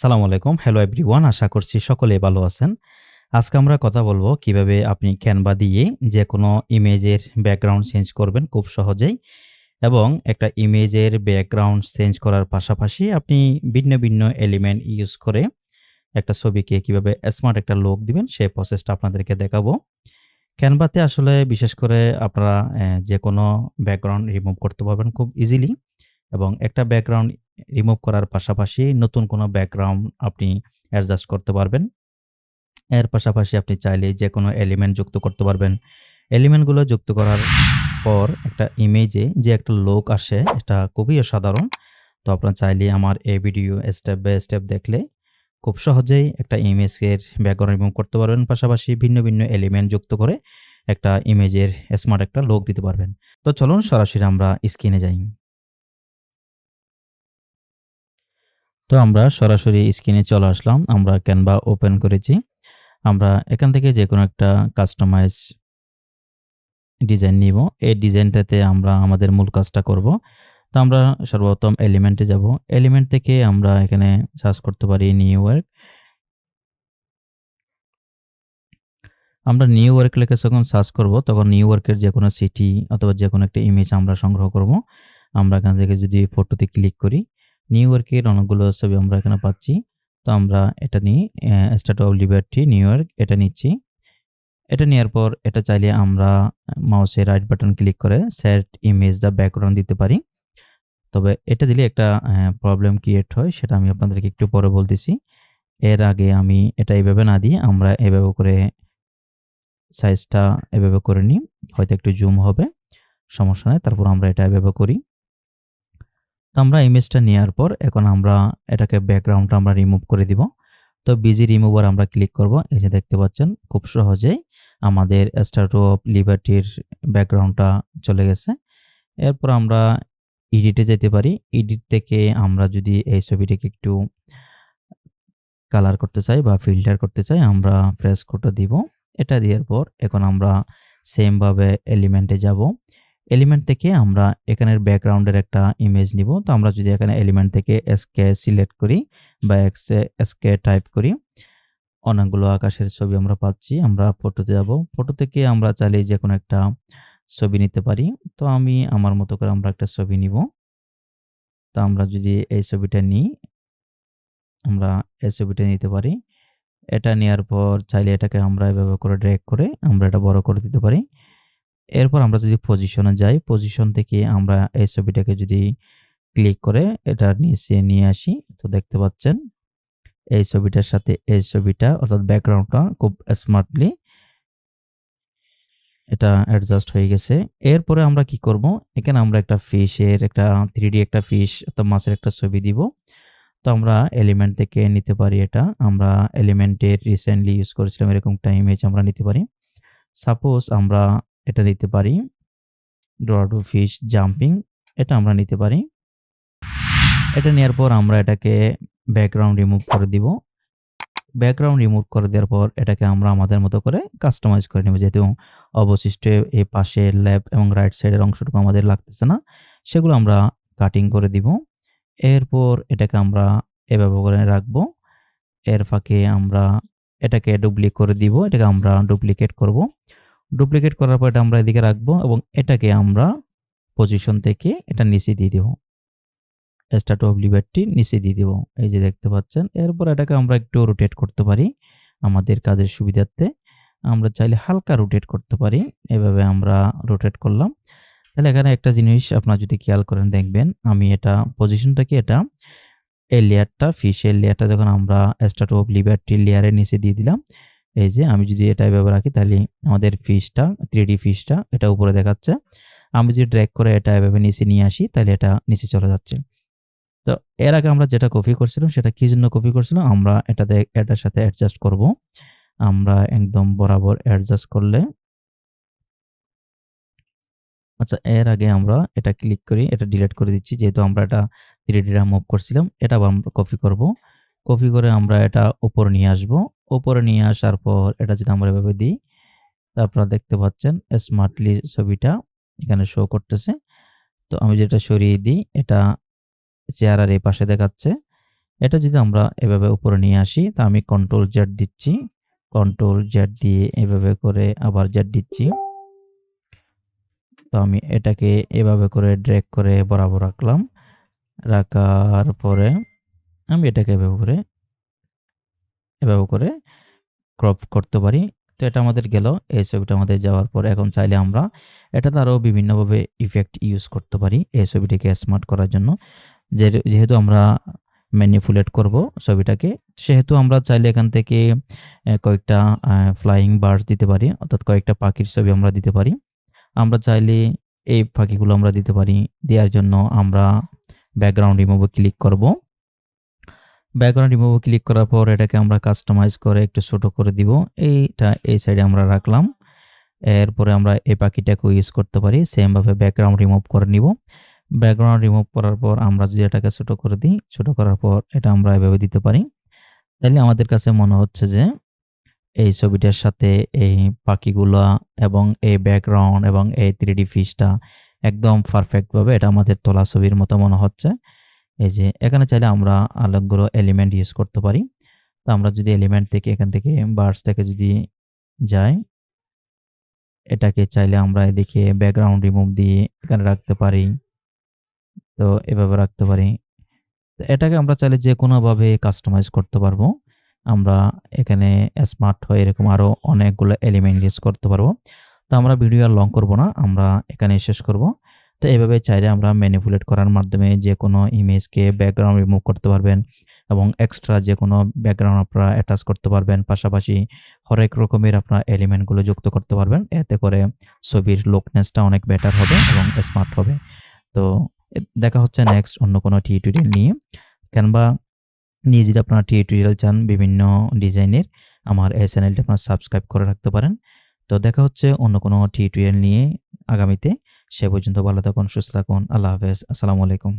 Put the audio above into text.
সালামু আলাইকুম। Hello everyone. আশা করছি সকলেই ভালো আছেন। আজকে আমরা কথা বলব কীভাবে আপনি ক্যানভা দিয়ে যে কোনো ইমেজের ব্যাকগ্রাউন্ড চেঞ্জ করবেন খুব সহজেই এবং একটা ইমেজের ব্যাকগ্রাউন্ড চেঞ্জ করার পাশাপাশি আপনি ভিন্ন, ভিন্ন এলিমেন্ট ইউজ করে একটা ছবিকে কীভাবে স্মার্ট একটা লুক দিবেন সেই প্রসেসটা আপনাদেরকে দেখাবো। ক্যানভাতে আসলে বিশেষ করে আপনারা যে কোনো ব্যাকগ্রাউন্ড রিমুভ করতে পারবেন খুব ইজিলি এবং একটা ব্যাকগ্রাউন্ড রিমুভ করার পাশাপাশি নতুন কোনো ব্যাকগ্রাউন্ড আপনি অ্যাডজাস্ট করতে পারবেন। এর পাশাপাশি আপনি চাইলে যে কোনো এলিমেন্ট যুক্ত করতে পারবেন। এলিমেন্টগুলো যুক্ত করার পর একটা ইমেজে যে একটা লোক আসে এটা খুবই অসাধারণ। তো আপনার চাইলে আমার এই ভিডিও স্টেপ বাই স্টেপ দেখলে খুব সহজেই একটা ইমেজের ব্যাকগ্রাউন্ড রিমুভ করতে পারবেন। পাশাপাশি ভিন্ন, ভিন্ন এলিমেন্ট যুক্ত করে একটা ইমেজের স্মার্ট একটা লোক দিতে পারবেন। তো চলুন সরাসরি আমরা স্ক্রিনে যাই। তো আমরা সরাসরি স্ক্রিনে চলে আসলাম। আমরা ক্যানভা ওপেন করেছি। আমরা এখান থেকে যেকোনো একটা কাস্টমাইজ ডিজাইন নিব। এই ডিজাইনটাতে আমরা আমাদের মূল কাজটা করব। তো আমরা সর্বপ্রথম এলিমেন্টে যাব। এলিমেন্ট থেকে আমরা এখানে সার্চ করতে পারি নিউ ওয়ার্ক। আমরা নিউ ওয়ার্ক লিখে যখন সার্চ করব তখন নিউ ওয়ার্কের যে কোনো সিটি অথবা যে কোনো একটা ইমেজ আমরা সংগ্রহ করব। আমরা এখান থেকে যদি ফটোতে ক্লিক করি, নিউ ইয়র্কের অনেকগুলো ছবি আমরা এখানে পাচ্ছি। তো আমরা এটা নিই Statue of Liberty New York এটা নিচ্ছি। এটা নেওয়ার পর এটা চাইলে আমরা মাউসের রাইট বাটন ক্লিক করে সেট ইমেজ দ্য ব্যাকগ্রাউন্ড দিতে পারি। তবে এটা দিলে একটা প্রবলেম ক্রিয়েট হয়, সেটা আমি আপনাদেরকে একটু পরে বলতেছি। এর আগে আমি এটা এভাবে না দিয়ে আমরা এভাবে করে সাইজটা এভাবে করে নিই। হয়তো একটু জুম হবে। সমস্যা নেই, তারপর আমরা এটা এভাবে করি। তো আমরা ইমেজটা নেওয়ার পর এখন আমরা এটাকে ব্যাকগ্রাউন্ডটা আমরা রিমুভ করে দিব। তো বিজি রিমুভার আমরা ক্লিক করব। এই যে দেখতে পাচ্ছেন, খুব সহজেই আমাদের স্ট্যাচু অফ লিবার্টির ব্যাকগ্রাউন্ডটা চলে গেছে। এরপর আমরা এডিটে যেতে পারি। এডিট থেকে আমরা যদি এই ছবিটাকে একটু কালার করতে চাই বা ফিল্টার করতে চাই, আমরা প্রেস কোডটা দিব। এটা দেওয়ার পর এখন আমরা সেমভাবে এলিমেন্টে যাব। এলিমেন্ট থেকে আমরা এখানের ব্যাকগ্রাউন্ডের একটা ইমেজ নিব। তো আমরা যদি এখানে এলিমেন্ট থেকে এসকে সিলেক্ট করি বা এক্সে এসকে টাইপ করি, অনেকগুলো আকাশের ছবি আমরা পাচ্ছি। আমরা ফটোতে যাব। ফটো থেকে আমরা চাইলে যেকোনো একটা ছবি নিতে পারি। তো আমি আমার মতো করে আমরা একটা ছবি নিব। তো আমরা যদি এই ছবিটা নিই, আমরা এই ছবিটা নিতে পারি। এটা নেয়ার পর চাইলে এটাকে আমরা এভাবে করে ড্র্যাগ করে আমরা এটা বড় করে দিতে পারি। এরপর আমরা যদি পজিশনে যাই, পজিশন থেকে আমরা এই ছবিটাকে যদি ক্লিক করে এটা নিচে নিয়ে আসি, তো দেখতে পাচ্ছেন এই ছবিটার সাথে এই ছবিটা অর্থাৎ ব্যাকগ্রাউন্ডটা খুব স্মার্টলি এটা অ্যাডজাস্ট হয়ে গেছে। এরপরে আমরা কি করব? এখানে আমরা একটা ফিশের একটা 3D একটা ফিশ অর্থাৎ মাছের একটা ছবি দিব। তো আমরা এলিমেন্ট থেকে নিতে পারি এটা। আমরা এলিমেন্টের রিসেন্টলি ইউজ করেছিলাম এরকম একটা ইমেজ আমরা নিতে পারি। সাপোজ আমরা এটা নিতে পারি। ড্র টু ফিশ জাম্পিং এটা আমরা নিতে পারি। এটা নেওয়ার পর আমরা এটাকে ব্যাকগ্রাউন্ড রিমুভ করে দিব। ব্যাকগ্রাউন্ড রিমুভ করে দেওয়ার পর এটাকে আমরা আমাদের মতো করে কাস্টমাইজ করে নেব। যেহেতু অবশিষ্ট এই পাশে লেফট এবং রাইট সাইডের অংশটুকু আমাদের লাগতেছে না। সেগুলো আমরা কাটিং করে দিব। এরপর এটাকে আমরা এভাবে করে রাখব। এর ফাঁকে আমরা এটাকে ডুপ্লিকেট করে দিব। এটাকে আমরা ডুপ্লিকেট করব। ডুপ্লিকেট করার পর এটা আমরা এদিকে রাখব এবং এটাকে আমরা পজিশন থেকে এটা নিচে দিয়ে দিব। স্ট্যাচু অফ লিবার্টি নিচে দিয়ে দিব। এই যে দেখতে পাচ্ছেন। এরপর এটাকে আমরা একটু রোটেট করতে পারি আমাদের কাজের সুবিধার্থে। আমরা চাইলে হালকা রোটেট করতে পারি। এভাবে আমরা রোটেট করলাম। তাহলে এখানে একটা জিনিস আপনারা যদি খেয়াল করেন, দেখবেন আমি এটা পজিশনটাকে এটা এই লেয়ারটা ফিশের লেয়ারটা যখন আমরা স্ট্যাচু অফ লিবার্টি লেয়ারের নিচে দিয়ে দিলাম। এই যে আমি যদি এটা এভাবে রাখি তাহলে আমাদের ফিশটা 3D ফিশটা এটা উপরে দেখাচ্ছে। আমি যদি ড্র্যাগ করে এটা এভাবে নিচে নিয়ে আসি তাহলে এটা নিচে চলে যাচ্ছে। তো এর আগে আমরা যেটা কপি করছিলাম সেটা কি জন্য কপি করছিলাম? আমরা এটাতে এটার সাথে অ্যাডজাস্ট করব। আমরা একদম বরাবর অ্যাডজাস্ট করলে আচ্ছা এর আগে আমরা এটা ক্লিক করি, এটা ডিলিট করে দিচ্ছি। যেহেতু আমরা এটা 3D টা মুভ করছিলাম। এটা আবার আমরা কপি করব। কপি করে আমরা এটা উপরে নিয়ে আসব। উপরে নিয়ে আসার পর এটা যদি আমরা এভাবে দিই, তো আপনারা দেখতে পাচ্ছেন স্মার্টলি ছবিটা এখানে শো করতেছে। তো আমি যেটা সরিয়ে দিই এটা চেহারার এই পাশে দেখাচ্ছে। এটা যদি আমরা এভাবে উপরে নিয়ে আসি তা আমি কন্ট্রোল জেড দিচ্ছি। কন্ট্রোল জেড দিয়ে এভাবে করে আবার জেড দিচ্ছি। তো আমি এটাকে এভাবে করে ড্রেগ করে বরাবর রাখলাম। রাখার পরে আমি এটাকে এভাবে করে এভাবে করে ক্রপ করতে পারি। তো এটা আমাদের গেল। এই ছবিটা আমাদের যাওয়ার পর এখন চাইলে আমরা এটাতে আরও বিভিন্নভাবে ইফেক্ট ইউজ করতে পারি এই ছবিটিকে স্মার্ট করার জন্য। যেহেতু আমরা ম্যানিপুলেট করব ছবিটাকে, সেহেতু আমরা চাইলে এখান থেকে কয়েকটা ফ্লাইং বার্ডস দিতে পারি, অর্থাৎ কয়েকটা পাখির ছবি আমরা দিতে পারি। আমরা চাইলে এই পাখিগুলো আমরা দিতে পারি। দেওয়ার জন্য আমরা ব্যাকগ্রাউন্ড রিমুভে ক্লিক করব। ব্যাকগ্রাউন্ড রিমুভ ক্লিক করার পর এটাকে আমরা কাস্টমাইজ করে একটু ছোট করে দিব। এইটা এই সাইডে আমরা রাখলাম। এরপরে আমরা এই পাখিটাকে ইউজ করতে পারি। সেমভাবে ব্যাকগ্রাউন্ড রিমুভ করে নিব। ব্যাকগ্রাউন্ড রিমুভ করার পর আমরা যদি এটাকে ছোট করে দিই, ছোট করার পর এটা আমরা এভাবে দিতে পারি। তাহলে আমাদের কাছে মনে হচ্ছে যে এই ছবিটার সাথে এই পাখিগুলা এবং এই ব্যাকগ্রাউন্ড এবং এই থ্রি ডি ফিশটা একদম পারফেক্টভাবে এটা আমাদের তোলা ছবির মতো মনে হচ্ছে। এই যে এখানে চাইলে আমরা আলোকগুলো এলিমেন্ট ইউজ করতে পারি। তো আমরা যদি এলিমেন্ট থেকে এখান থেকে বার্স থেকে যদি যাই, এটাকে চাইলে আমরা এদিকে ব্যাকগ্রাউন্ড রিমুভ দিয়ে এখানে রাখতে পারি। তো এভাবে রাখতে পারি। তো এটাকে আমরা চাইলে যে কোনোভাবে কাস্টমাইজ করতে পারব। আমরা এখানে স্মার্ট হয়ে এরকম আরও অনেকগুলো এলিমেন্ট ইউজ করতে পারব। তো আমরা ভিডিও আর লং করব না। আমরা এখানে শেষ করব। তো এভাবে চাইলে আমরা ম্যানিপুলেট করার মাধ্যমে যে কোনো ইমেজকে ব্যাকগ্রাউন্ড রিমুভ করতে পারবেন এবং এক্সট্রা যে কোনো ব্যাকগ্রাউন্ড আপনারা অ্যাটাচ করতে পারবেন। পাশাপাশি হরেক রকমের আপনার এলিমেন্টগুলো যুক্ত করতে পারবেন। এতে করে ছবির লোকনেসটা অনেক বেটার হবে এবং স্মার্ট হবে। তো দেখা হচ্ছে নেক্সট অন্য কোনো টিউটোরিয়াল নিয়ে। ক্যানভা নিয়ে যদি আপনারা টিউটোরিয়াল চান বিভিন্ন ডিজাইনের, আমার এই চ্যানেলটি আপনারা সাবস্ক্রাইব করে রাখতে পারেন। তো দেখা হচ্ছে অন্য কোনো টিউটোরিয়াল নিয়ে আগামীতে। সে পর্যন্ত ভালো থাকুন সুস্থ থাকুন আল্লাহ হাফেজ আসসালামু আলাইকুম।